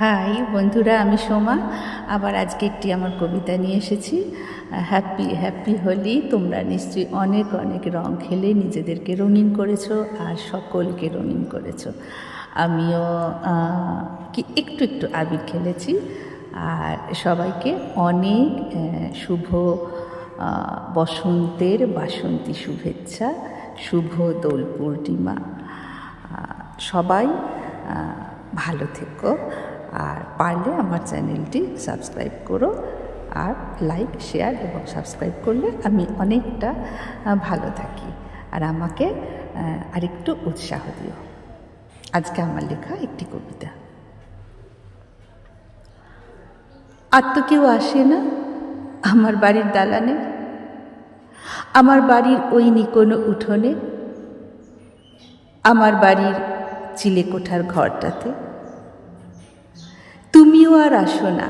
High বন্ধুরা, আমি সোমা। আবার আজকে একটি আমার কবিতা নিয়ে এসেছি। হ্যাপি হ্যাপি হোলি তোমরা নিশ্চয়ই অনেক অনেক রং খেলে, নিজেদেরকে রঙিন করেছ আর সকলকে রঙিন করেছ। আমিও কি একটু একটু আবির খেলেছি। আর সবাইকে অনেক শুভ বসন্তের বাসন্তী শুভেচ্ছা, শুভ দোল পূর্ণিমা। সবাই ভালো থেকো। আর পারলে আমার চ্যানেলটি সাবস্ক্রাইব করো আর লাইক, শেয়ার এবং সাবস্ক্রাইব করলে আমি অনেকটা ভালো থাকি। আর আমাকে আরেকটু উৎসাহ দিও। আজকে আমার লেখা একটি কবিতা। আর তো কেউ আসে না, আমার বাড়ির দালানে। আমার বাড়ির ওই নিকোনো উঠোনে। আমার বাড়ির চিলেকোঠার ঘরটাতে। তুমিও আর আসো না,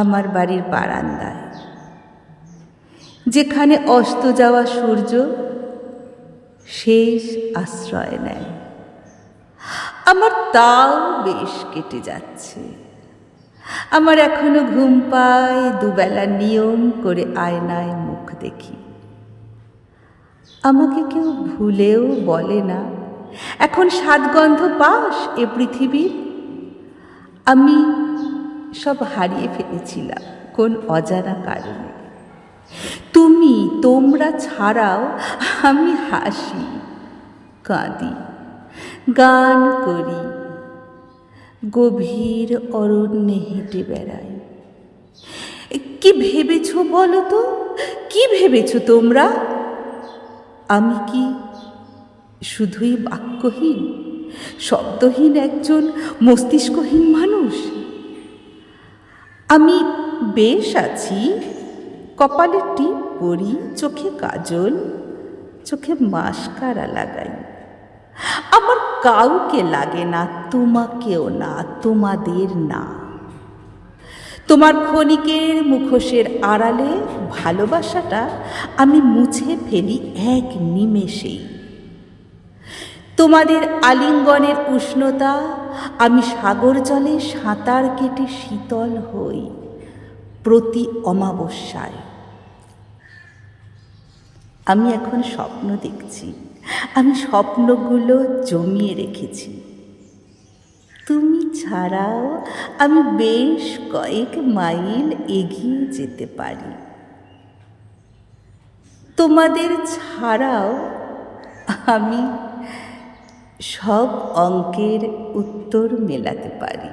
আমার বাড়ির বারান্দায়। যেখানে অস্ত যাওয়া সূর্য শেষ আশ্রয় নেয়। আমার তাও বেশ কেটে যাচ্ছে। আমার এখনও ঘুম পায়, দুবেলা নিয়ম করে আয়নায় মুখ দেখি। আমাকে কেউ ভুলেও বলে না, এখন সাতগন্ধ পাস এ পৃথিবীর আমি সব হারিয়ে ফেলেছিলাম, কোন অজানা কারণে। তুমি তোমরা ছাড়াও আমি হাসি, কাঁদি, গান করি, গভীর অরণ্যে হেঁটে বেড়াই। কি ভেবেছ বলো তো? কি ভেবেছ তোমরা? আমি কি শুধুই বাক্যহীন? শব্দহীন একজন মস্তিষ্কহীন মানুষ। আমি বেশ আছি, কপালে টিপ পরি, চোখে কাজল, চোখে মাস্কারা লাগাই। আমার কাউকে লাগে না, তোমাকেও না, তোমাদের না। তোমার ক্ষণিকের মুখোশের আড়ালে ভালোবাসাটা আমি মুছে ফেলি এক নিমেষেই। তোমাদের আলিঙ্গনের উষ্ণতা, আমি সাগর জলে সাঁতার কেটে শীতল হই প্রতি অমাবস্যায়। আমি এখন স্বপ্ন দেখছি, আমি স্বপ্নগুলো জমিয়ে রেখেছি। তুমি ছাড়াও আমি বেশ কয়েক মাইল এগিয়ে যেতে পারি। তোমাদের ছাড়াও আমি সব অঙ্কের উত্তর মেলাতে পারি।